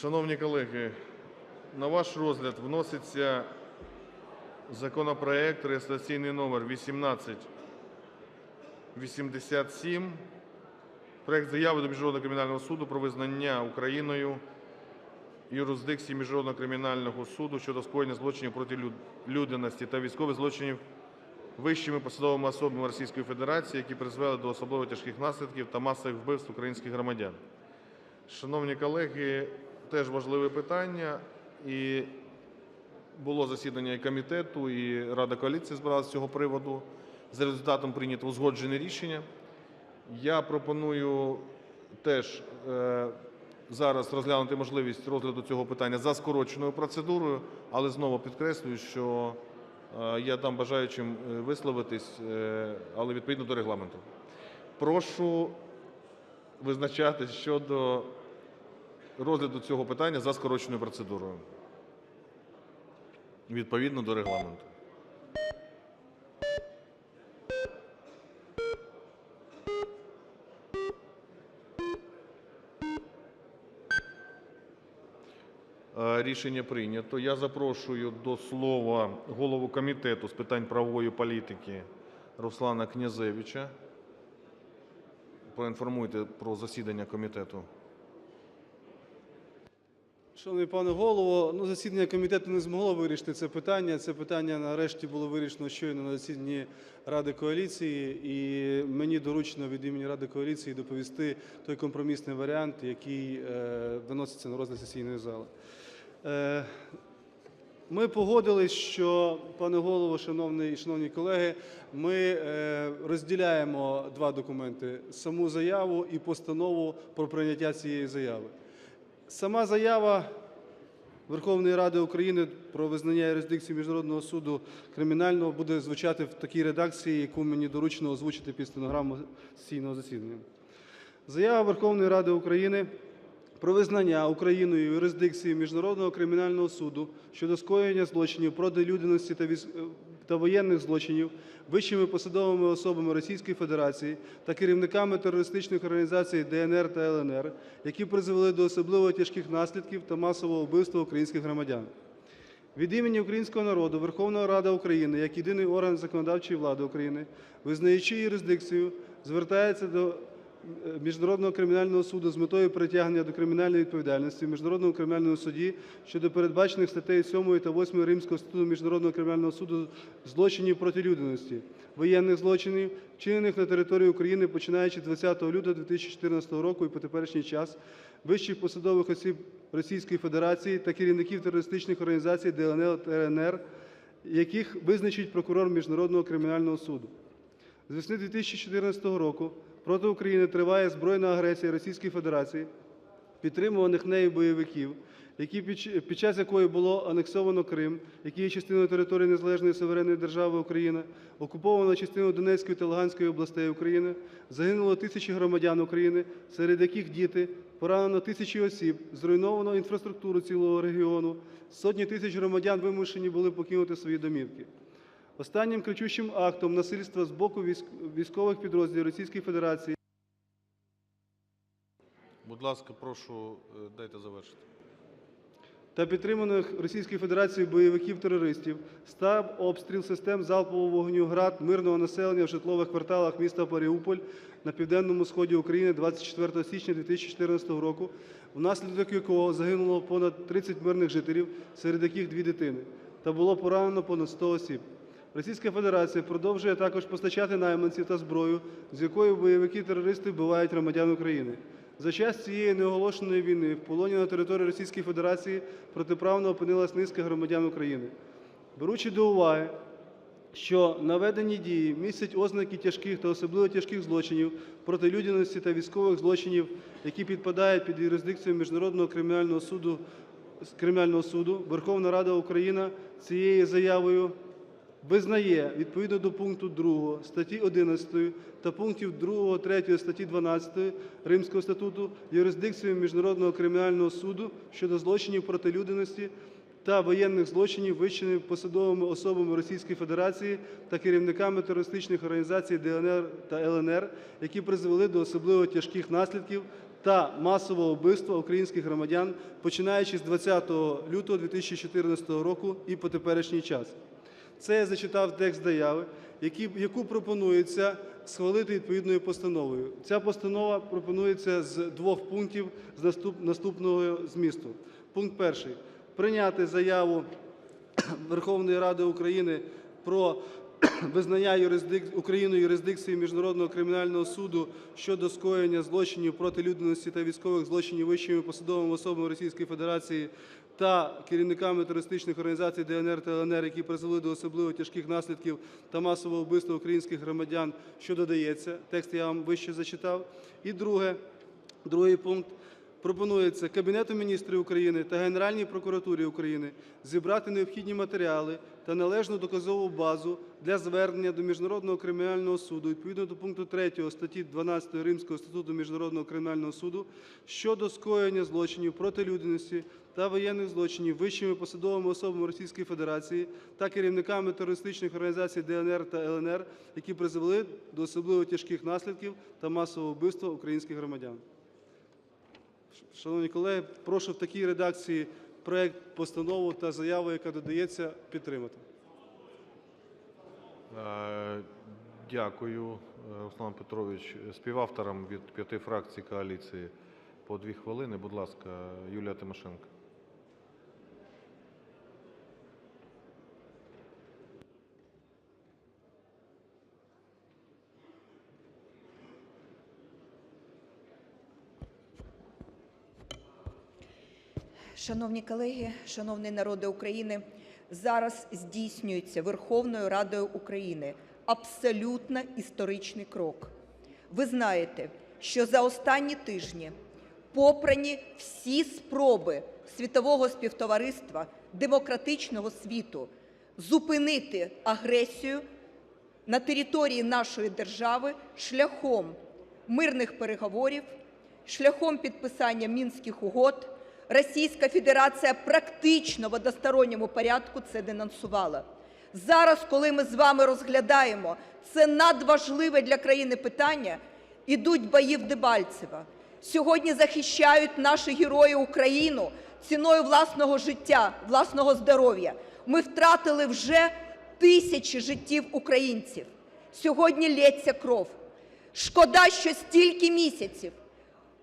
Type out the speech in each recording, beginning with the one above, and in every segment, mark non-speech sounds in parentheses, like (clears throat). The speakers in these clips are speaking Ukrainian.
Шановні колеги, на ваш розгляд вноситься законопроект реєстраційний номер 1887. Проект заяви до Міжнародного кримінального суду про визнання Україною юрисдикції Міжнародного кримінального суду щодо скоєння злочинів проти людяності та військових злочинів вищими посадовими особами Російської Федерації, які призвели до особливо тяжких наслідків та масових вбивств українських громадян. Шановні колеги, теж важливе питання. І було засідання і комітету, і Рада коаліції збиралася з цього приводу. За результатом прийнято узгоджене рішення. Я пропоную теж е, зараз розглянути можливість розгляду цього питання за скороченою процедурою, але знову підкреслюю, що е, я дам бажаючим е, висловитись, але відповідно до регламенту. Прошу визначатись щодо розгляду цього питання за скороченою процедурою. Відповідно до регламенту. Е, Рішення прийнято. Я запрошую до слова голову Комітету з питань правової політики Руслана Князевича. Проінформуйте про засідання комітету. Шановний пане голово, ну, засідання комітету не змогло вирішити це питання. Це питання нарешті було вирішено щойно на засіданні Ради коаліції, і мені доручено від імені Ради коаліції доповісти той компромісний варіант, який е, виноситься на розгляд сесійної зали. Е, ми погодились, що, пане голово, шановний і шановні колеги, ми е, розділяємо два документи: саму заяву і постанову про прийняття цієї заяви. Сама заява Верховної Ради України про визнання юрисдикції Міжнародного суду кримінального буде звучати в такій редакції, яку мені доручено озвучити під стенограму сесійного засідання. Заява Верховної Ради України про визнання Україною юрисдикції Міжнародного кримінального суду щодо скоєння злочинів проти людяності та. Та воєнних злочинів вищими посадовими особами Російської Федерації та керівниками терористичних організацій ДНР та ЛНР, які призвели до особливо тяжких наслідків та масового вбивства українських громадян. Від імені українського народу Верховна Рада України як єдиний орган законодавчої влади України, визнаючи юрисдикцію, звертається до Міжнародного кримінального суду з метою притягнення до кримінальної відповідальності в Міжнародному кримінальному суді щодо передбачених статей 7 та 8 Римського статуту Міжнародного кримінального суду злочинів проти людяності, воєнних злочинів, вчинених на території України починаючи з 20 лютого 2014 року і по теперішній час, вищих посадових осіб Російської Федерації та керівників терористичних організацій ДНР та РНР, яких визначить прокурор Міжнародного кримінального суду. З весни 2014 року проти України триває збройна агресія Російської Федерації, підтримуваних нею бойовиків, які під, час якої було анексовано Крим, який є частиною території незалежної суверенної держави Україна, окуповано частину Донецької та Луганської областей України, загинуло тисячі громадян України, серед яких діти, поранено тисячі осіб, зруйновано інфраструктуру цілого регіону, сотні тисяч громадян вимушені були покинути свої домівки. Останнім кричущим актом насильства з боку військових підрозділів Російської Федерації Будь ласка, прошу, е, дайте завершити. та підтриманих Російською Федерацією бойовиків-терористів став обстріл систем залпового вогню «Град» мирного населення в житлових кварталах міста Маріуполь на південному сході України 24 січня 2014 року, внаслідок якого загинуло понад 30 мирних жителів, серед яких дві дитини, та було поранено понад 100 осіб. Російська Федерація продовжує також постачати найманців та зброю, з якою бойовики-терористи вбивають громадян України. За час цієї неоголошеної війни в полоні на території Російської Федерації протиправно опинилась низка громадян України. Беручи до уваги, що наведені дії містять ознаки тяжких та особливо тяжких злочинів проти людяності та військових злочинів, які підпадають під юрисдикцію Міжнародного кримінального суду, кримінального суду, Верховна Рада України цією заявою визнає відповідно до пункту 2 статті 11 та пунктів 2, 3 статті 12 Римського статуту юрисдикцію Міжнародного кримінального суду щодо злочинів проти людяності та воєнних злочинів, вищеними посадовими особами Російської Федерації та керівниками терористичних організацій ДНР та ЛНР, які призвели до особливо тяжких наслідків та масового вбивства українських громадян, починаючи з 20 лютого 2014 року і по теперішній час. Це я зачитав текст заяви, яку пропонується схвалити відповідною постановою. Ця постанова пропонується з двох пунктів з наступного змісту. Пункт перший. Прийняти заяву (clears throat) Верховної Ради України про (clears throat) визнання. Україною юрисдикції Міжнародного кримінального суду щодо скоєння злочинів проти людяності та військових злочинів вищими посадовими особами Російської Федерації та керівниками терористичних організацій ДНР та ЛНР, які призвели до особливо тяжких наслідків та масового вбивства українських громадян, що додається. Текст я вам вище зачитав. І друге, другий пункт. Пропонується Кабінету міністрів України та Генеральній прокуратурі України зібрати необхідні матеріали та належну доказову базу для звернення до Міжнародного кримінального суду відповідно до пункту 3 статті 12 Римського статуту Міжнародного кримінального суду щодо скоєння злочинів проти людяності та воєнних злочинів вищими посадовими особами Російської Федерації та керівниками терористичних організацій ДНР та ЛНР, які призвели до особливо тяжких наслідків та масового вбивства українських громадян. Шановні колеги, прошу в такій редакції проект постанови та заяву, яка додається, підтримати. Е, Дякую, Руслан Петрович. Співавторам від п'яти фракцій коаліції по дві хвилини. Будь ласка, Юлія Тимошенко. Шановні колеги, шановний народе України, зараз здійснюється Верховною Радою України абсолютно історичний крок. Ви знаєте, що за останні тижні попрані всі спроби світового співтовариства демократичного світу зупинити агресію на території нашої держави шляхом мирних переговорів, шляхом підписання Мінських угод. Російська Федерація практично в односторонньому порядку це денонсувала. Зараз, коли ми з вами розглядаємо це надважливе для країни питання, ідуть бої в Дебальцево. Сьогодні захищають наші герої Україну ціною власного життя, власного здоров'я. Ми втратили вже тисячі життів українців. Сьогодні лється кров. Шкода, що стільки місяців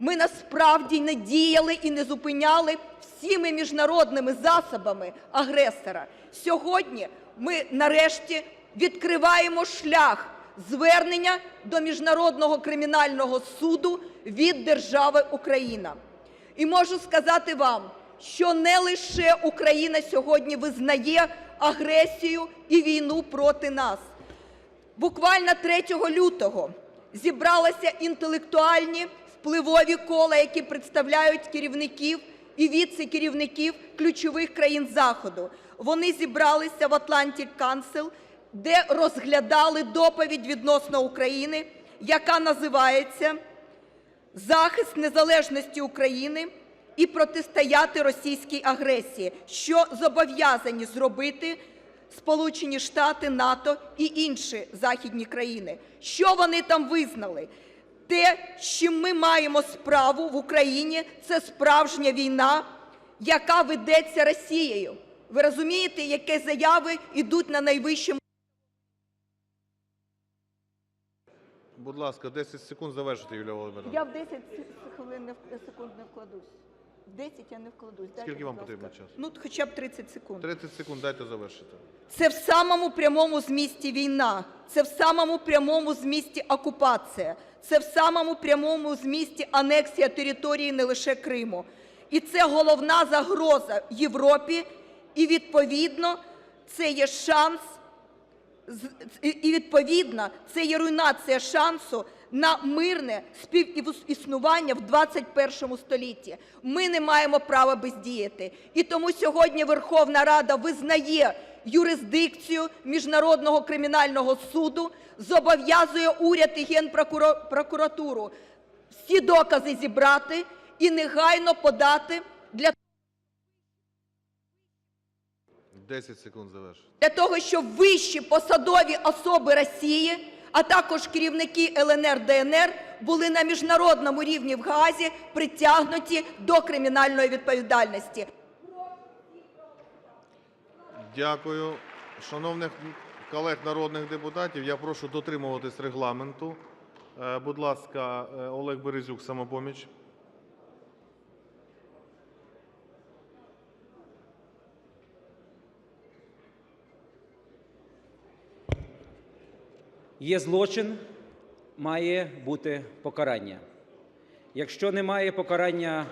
ми насправді не діяли і не зупиняли всіми міжнародними засобами агресора. Сьогодні ми нарешті відкриваємо шлях звернення до Міжнародного кримінального суду від держави Україна. І можу сказати вам, що не лише Україна сьогодні визнає агресію і війну проти нас. Буквально 3 лютого зібралися інтелектуальні впливові кола, які представляють керівників і віце-керівників ключових країн Заходу. Вони зібралися в Atlantic Council, де розглядали доповідь відносно України, яка називається захист незалежності України і протистояти російській агресії, що зобов'язані зробити Сполучені Штати, НАТО і інші західні країни. Що вони там визнали? Те, з чим ми маємо справу в Україні, це справжня війна, яка ведеться Росією. Ви розумієте, які заяви йдуть на найвищому Будь ласка, 10 секунд завершити, Юлія Володимировна. Я в 10 хвилин не в- секунд не вкладусь. В 10 я не вкладусь. Дайте, Скільки вам будь ласка. потрібно часу? Ну, хоча б 30 секунд. 30 секунд дайте завершити. Це в самому прямому змісті війна, це в самому прямому змісті окупація, це в самому прямому змісті анексія території не лише Криму. І це головна загроза Європі, і відповідно це є шанс з- і, відповідно це є руйнація шансу на мирне співіснування в 21 столітті. Ми не маємо права бездіяти. І тому сьогодні Верховна Рада визнає юрисдикцію Міжнародного кримінального суду, зобов'язує уряд і Генпрокуратуру всі докази зібрати і негайно подати для 10 секунд завершити. для того, щоб вищі посадові особи Росії, а також керівники ЛНР, ДНР були на міжнародному рівні в Гаазі притягнуті до кримінальної відповідальності. Дякую. Шановних колег народних депутатів, я прошу дотримуватись регламенту. Е, Будь ласка, е, Олег Березюк, "Самопоміч". Є злочин, має бути покарання. Якщо немає покарання,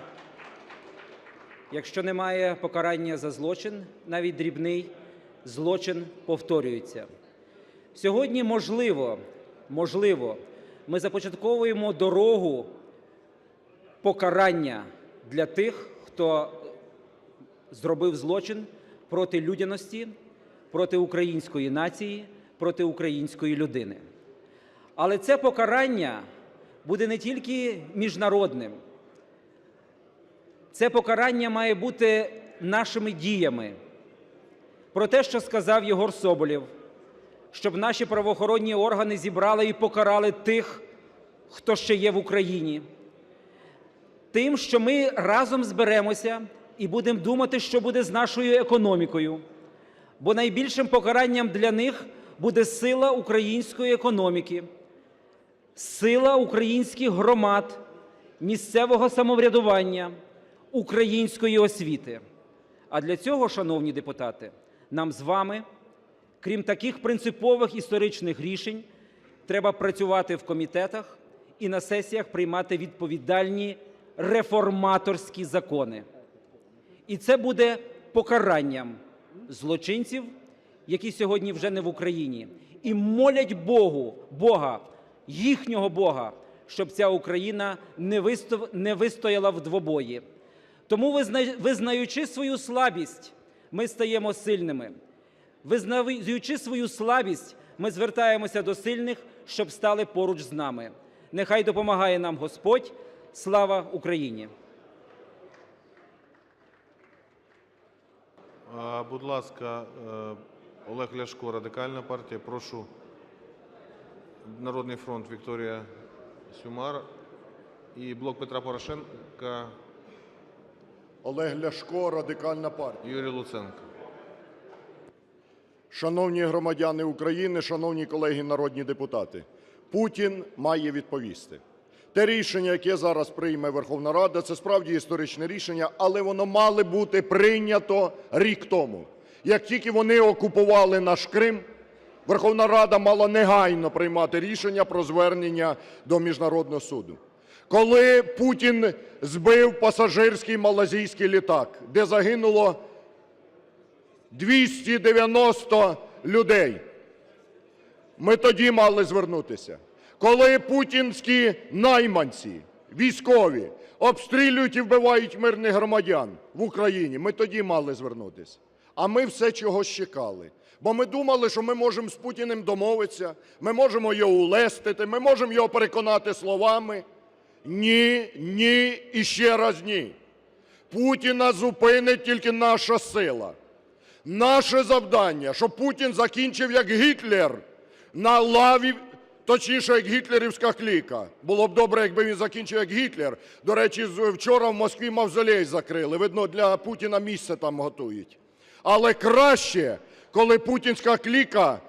якщо немає покарання за злочин, навіть дрібний, злочин повторюється. Сьогодні можливо, можливо, ми започатковуємо дорогу покарання для тих, хто зробив злочин проти людяності, проти української нації, проти української людини. Але це покарання буде не тільки міжнародним, це покарання має бути нашими діями. Про те, що сказав Єгор Соболєв, щоб наші правоохоронні органи зібрали і покарали тих, хто ще є в Україні. Тим, що ми разом зберемося і будемо думати, що буде з нашою економікою. Бо найбільшим покаранням для них буде сила української економіки, сила українських громад, місцевого самоврядування, української освіти. А для цього, шановні депутати, нам з вами, крім таких принципових історичних рішень, треба працювати в комітетах і на сесіях приймати відповідальні реформаторські закони. І це буде покаранням злочинців, які сьогодні вже не в Україні, і молять Богу, Бога, їхнього Бога, щоб ця Україна не висто- не вистояла в двобої. Тому, визна- визнаючи свою слабість, ми стаємо сильними. Визнаючи свою слабість, ми звертаємося до сильних, щоб стали поруч з нами. Нехай допомагає нам Господь. Слава Україні! Будь ласка, е, Олег Ляшко, Радикальна партія. Прошу Народний фронт Вікторія Сюмар і Блок Петра Порошенка Олег Ляшко, Радикальна партія. Юрій Луценко. Шановні громадяни України, шановні колеги народні депутати, Путін має відповісти. Те рішення, яке зараз прийме Верховна Рада, це справді історичне рішення, але воно мало бути прийнято рік тому. Як тільки вони окупували наш Крим, Верховна Рада мала негайно приймати рішення про звернення до Міжнародного суду. Коли Путін збив пасажирський малазійський літак, де загинуло 290 людей. Ми тоді мали звернутися. Коли путінські найманці, військові, обстрілюють і вбивають мирних громадян в Україні, ми тоді мали звернутися. А ми все чогось чекали. Бо ми думали, що ми можемо з Путіним домовитися, ми можемо його улестити, ми можемо його переконати словами. Ні, ні і ще раз ні. Путіна зупинить тільки наша сила. Наше завдання, щоб Путін закінчив як Гітлер на лаві, точніше, як гітлерівська кліка. Було б добре, якби він закінчив як Гітлер. До речі, вчора в Москві мавзолей закрили. Видно, для Путіна місце там готують. Але краще, коли путінська кліка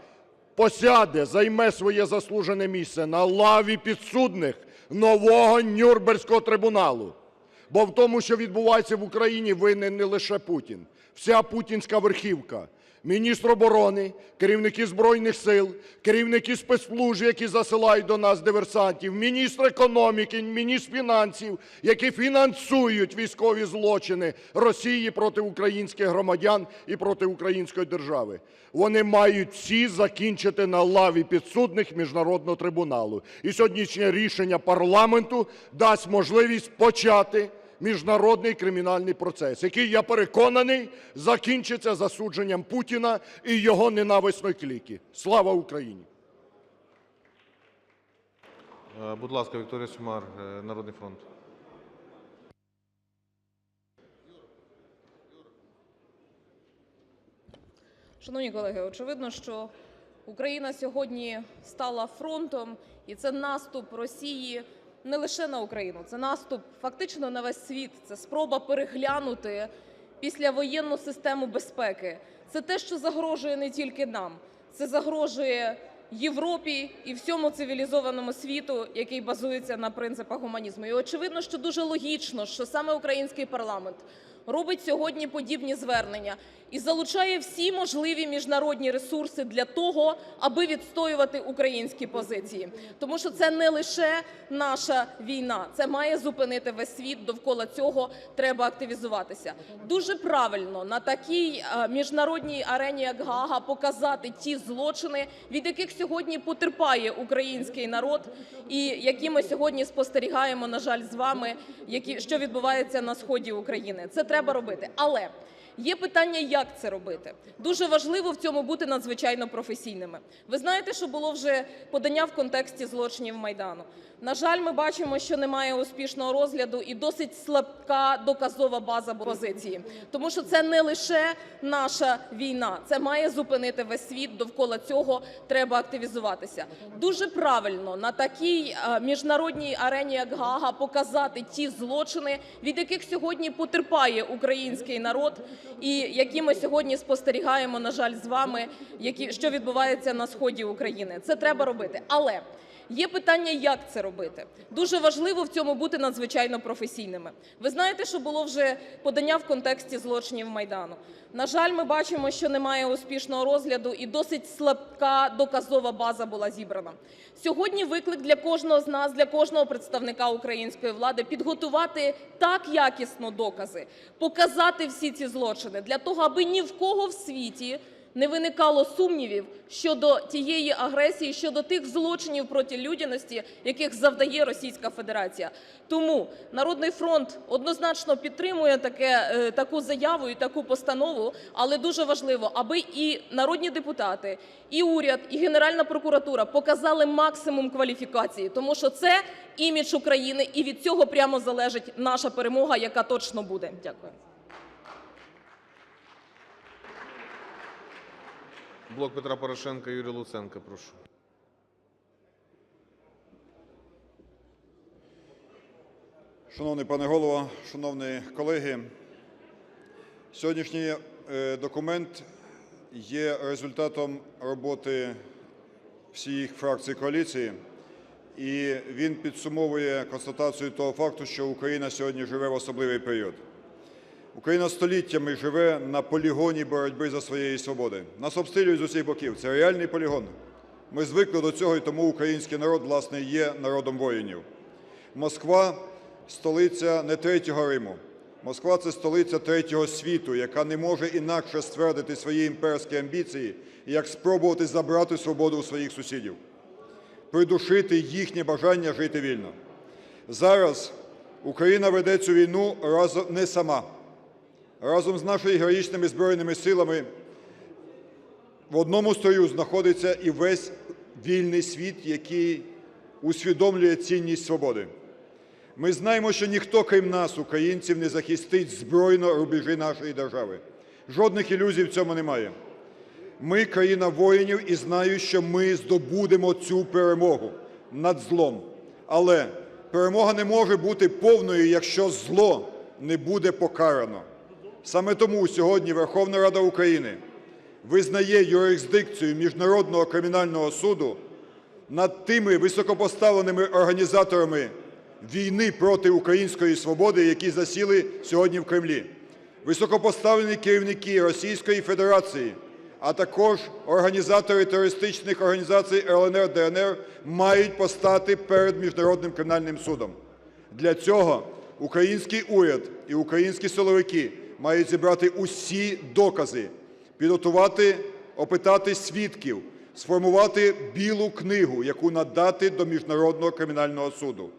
посяде, займе своє заслужене місце на лаві підсудних нового Нюрнберзького трибуналу. Бо в тому, що відбувається в Україні, винен не лише Путін. Вся путінська верхівка. Міністр оборони, керівники Збройних сил, керівники спецслужб, які засилають до нас диверсантів, міністр економіки, міністр фінансів, які фінансують військові злочини Росії проти українських громадян і проти української держави. Вони мають всі закінчити на лаві підсудних Міжнародного трибуналу. І сьогоднішнє рішення парламенту дасть можливість почати міжнародний кримінальний процес, який, я переконаний, закінчиться засудженням Путіна і його ненависної кліки. Слава Україні! Е, Будь ласка, Вікторія Сюмар, е, Народний фронт. Шановні колеги, очевидно, що Україна сьогодні стала фронтом, і це наступ Росії не лише на Україну, це наступ фактично на весь світ. Це спроба переглянути післявоєнну систему безпеки. Це те, що загрожує не тільки нам, це загрожує Європі і всьому цивілізованому світу, який базується на принципах гуманізму. І очевидно, що дуже логічно, що саме український парламент робить сьогодні подібні звернення і залучає всі можливі міжнародні ресурси для того, аби відстоювати українські позиції. Тому що це не лише наша війна, це має зупинити весь світ. Довкола цього треба активізуватися. Дуже правильно на такій е, міжнародній арені, як Гаага, показати ті злочини, від яких сьогодні потерпає український народ, і які ми сьогодні спостерігаємо, на жаль, з вами, які що відбувається на сході України. Це треба робити, але. Є питання, як це робити. Дуже важливо в цьому бути надзвичайно професійними. Ви знаєте, що було вже подання в контексті злочинів Майдану. На жаль, ми бачимо, що немає успішного розгляду і досить слабка доказова база позиції. Тому що це не лише наша війна, це має зупинити весь світ. Довкола цього треба активізуватися. Дуже правильно на такій е, міжнародній арені, як Гаага, показати ті злочини, від яких сьогодні потерпає український народ, і які ми сьогодні спостерігаємо, на жаль, з вами, які що відбувається на сході України. Це треба робити, але. Є питання, як це робити. Дуже важливо в цьому бути надзвичайно професійними. Ви знаєте, що було вже подання в контексті злочинів Майдану. На жаль, ми бачимо, що немає успішного розгляду і досить слабка доказова база була зібрана. Сьогодні виклик для кожного з нас, для кожного представника української влади підготувати так якісно докази, показати всі ці злочини для того, аби ні в кого в світі не виникало сумнівів щодо тієї агресії, щодо тих злочинів проти людяності, яких завдає Російська Федерація. Тому Народний фронт однозначно підтримує таке, е, таку заяву і таку постанову, але дуже важливо, аби і народні депутати, і уряд, і Генеральна прокуратура показали максимум кваліфікації, тому що це імідж України, і від цього прямо залежить наша перемога, яка точно буде. Дякую. Блок Петра Порошенка, Юрій Луценко, прошу. Шановний пане голово, шановні колеги, сьогоднішній е, документ є результатом роботи всіх фракцій коаліції, і він підсумовує констатацію того факту, що Україна сьогодні живе в особливий період. Україна століттями живе на полігоні боротьби за своєї свободи. Нас обстрілюють з усіх боків. Це реальний полігон. Ми звикли до цього, і тому український народ, власне, є народом воїнів. Москва столиця не третього Риму. Москва це столиця третього світу, яка не може інакше ствердити свої імперські амбіції, як спробувати забрати свободу у своїх сусідів, придушити їхнє бажання жити вільно. Зараз Україна веде цю війну разом не сама. Разом з нашими героїчними збройними силами в одному строю знаходиться і весь вільний світ, який усвідомлює цінність свободи. Ми знаємо, що ніхто, крім нас, українців, не захистить збройно рубежі нашої держави. Жодних ілюзій в цьому немає. Ми країна воїнів і знаю, що ми здобудемо цю перемогу над злом. Але перемога не може бути повною, якщо зло не буде покарано. Саме тому сьогодні Верховна Рада України визнає юрисдикцію Міжнародного кримінального суду над тими високопоставленими організаторами війни проти української свободи, які засіли сьогодні в Кремлі. Високопоставлені керівники Російської Федерації, а також організатори терористичних організацій ЛНР, ДНР мають постати перед Міжнародним кримінальним судом. Для цього український уряд і українські силовики мають зібрати усі докази, підготувати, опитати свідків, сформувати білу книгу, яку надати до Міжнародного кримінального суду.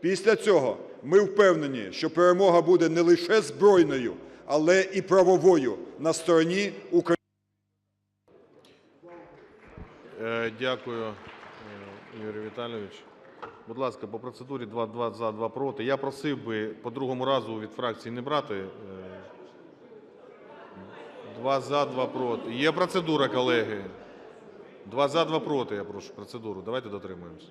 Після цього ми впевнені, що перемога буде не лише збройною, але і правовою на стороні України. Е, Дякую, е, Юрій Віталійович. Будь ласка, по процедурі 2, 2 за, 2 проти. Я просив би по другому разу від фракції не брати. Два за, два проти. Є процедура, колеги. Два за, два проти, я прошу процедуру. Давайте дотримуємось.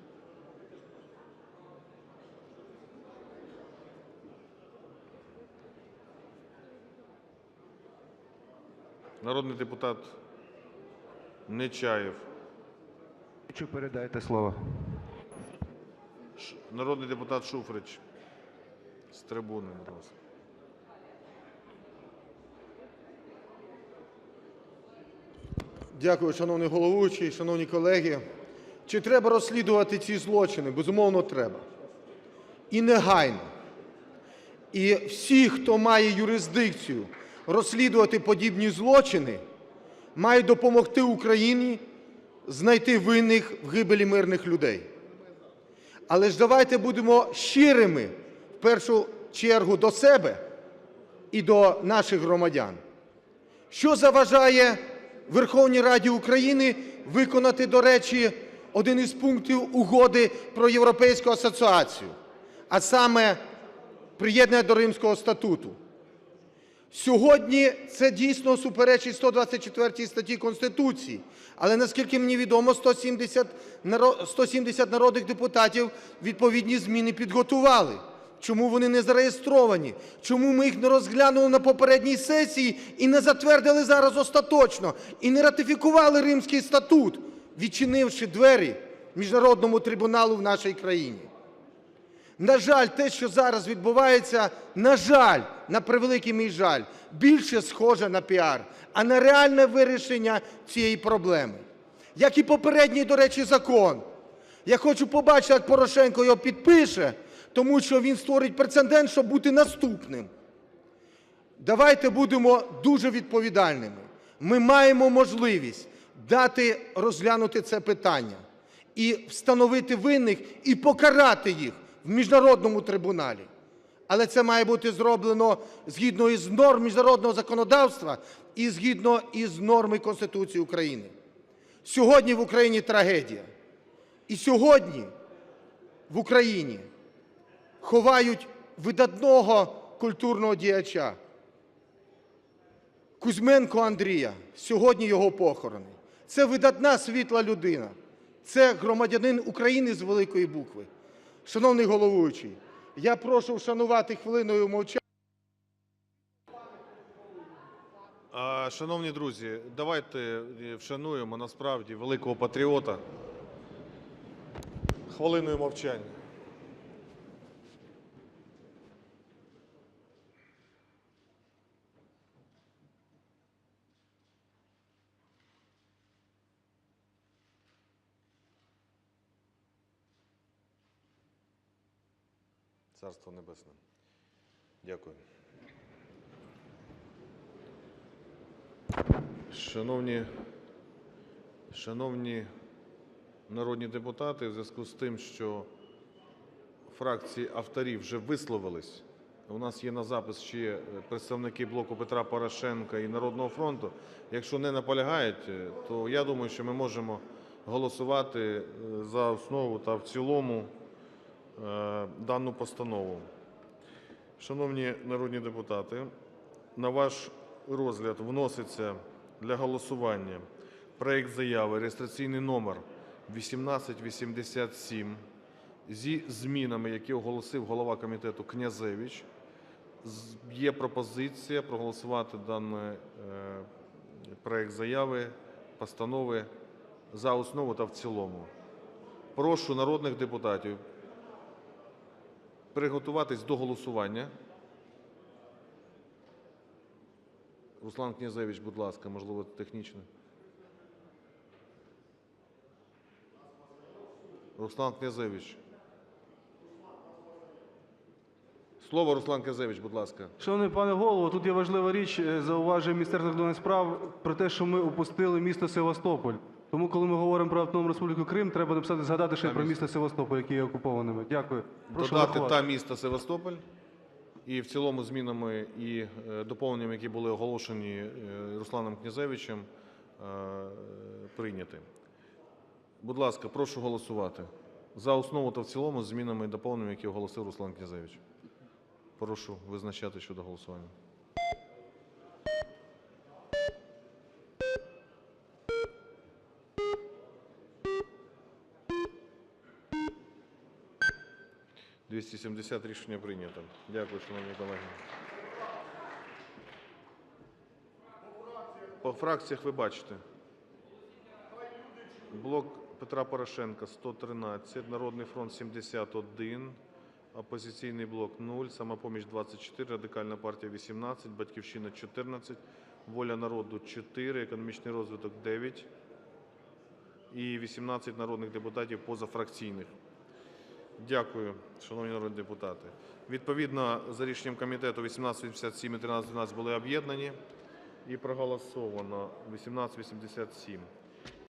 Народний депутат Нечаєв. Хочу передайте слово. Народний депутат Шуфрич. З трибуни, будь ласка. Дякую, шановний головуючий, шановні колеги. Чи треба розслідувати ці злочини? Безумовно, треба. І негайно. І всі, хто має юрисдикцію розслідувати подібні злочини, мають допомогти Україні знайти винних в гибелі мирних людей. Але ж давайте будемо щирими в першу чергу до себе і до наших громадян. Що заважає Верховній Раді України виконати, до речі, один із пунктів угоди про європейську асоціацію, а саме приєднання до Римського статуту? Сьогодні це дійсно суперечить 124 статті Конституції, але наскільки мені відомо, 170 народних депутатів відповідні зміни підготували. Чому вони не зареєстровані? Чому ми їх не розглянули на попередній сесії і не затвердили зараз остаточно, і не ратифікували Римський статут, відчинивши двері Міжнародному трибуналу в нашій країні? На жаль, те, що зараз відбувається, на жаль, на превеликий мій жаль, більше схоже на піар, а не реальне вирішення цієї проблеми. Як і попередній, до речі, закон. Я хочу побачити, як Порошенко його підпише, тому що він створить прецедент, щоб бути наступним. Давайте будемо дуже відповідальними. Ми маємо можливість дати розглянути це питання і встановити винних, і покарати їх в міжнародному трибуналі. Але це має бути зроблено згідно із норм міжнародного законодавства і згідно із норми Конституції України. Сьогодні в Україні трагедія. І сьогодні в Україні ховають видатного культурного діяча Кузьменко Андрія. Сьогодні його похорони. Це видатна світла людина. Це громадянин України з великої букви. Шановний головуючий, я прошу вшанувати хвилиною мовчання. Шановні друзі, давайте вшануємо насправді великого патріота хвилиною мовчання. Царство Небесне. Дякую. Шановні, шановні народні депутати, в зв'язку з тим, що фракції авторів вже висловились, у нас є на запис ще представники блоку Петра Порошенка і Народного фронту. Якщо не наполягають, то я думаю, що ми можемо голосувати е, за основу та в цілому дану постанову. Шановні народні депутати, на ваш розгляд вноситься для голосування проект заяви реєстраційний номер 1887 зі змінами, які оголосив голова комітету Князевич. Є пропозиція проголосувати даний е, проект заяви, постанови за основу та в цілому. Прошу народних депутатів приготуватись до голосування. Руслан Князевич, будь ласка, можливо, технічно. Руслан Князевич. Слово Руслан Князевич, будь ласка. Шановний пане голово, тут є важлива річ, е, зауважує Міністерство закордонних справ про те, що ми упустили місто Севастополь. Тому, коли ми говоримо про Автономну Республіку Крим, треба написати, згадати ще Та про місто. місто Севастополь, яке є окупованими. Дякую. Прошу Додати врахувати. та міста Севастополь. І в цілому змінами і е, доповненнями, які були оголошені е, Русланом Князевичем, е, прийняти. Будь ласка, прошу голосувати. За основу та в цілому з змінами і доповненнями, які оголосив Руслан Князевич. Прошу визначати щодо голосування. 270 рішення прийнято. Дякую, шановні колеги. По фракціях ви бачите. Блок Петра Порошенка 113, Народний фронт 71, Опозиційний блок 0, Самопоміч 24, Радикальна партія 18, Батьківщина 14, Воля народу 4, Економічний розвиток 9 і 18 народних депутатів позафракційних. Дякую, шановні народні депутати. Відповідно, за рішенням комітету 1887 і 1312 були об'єднані і проголосовано 1887.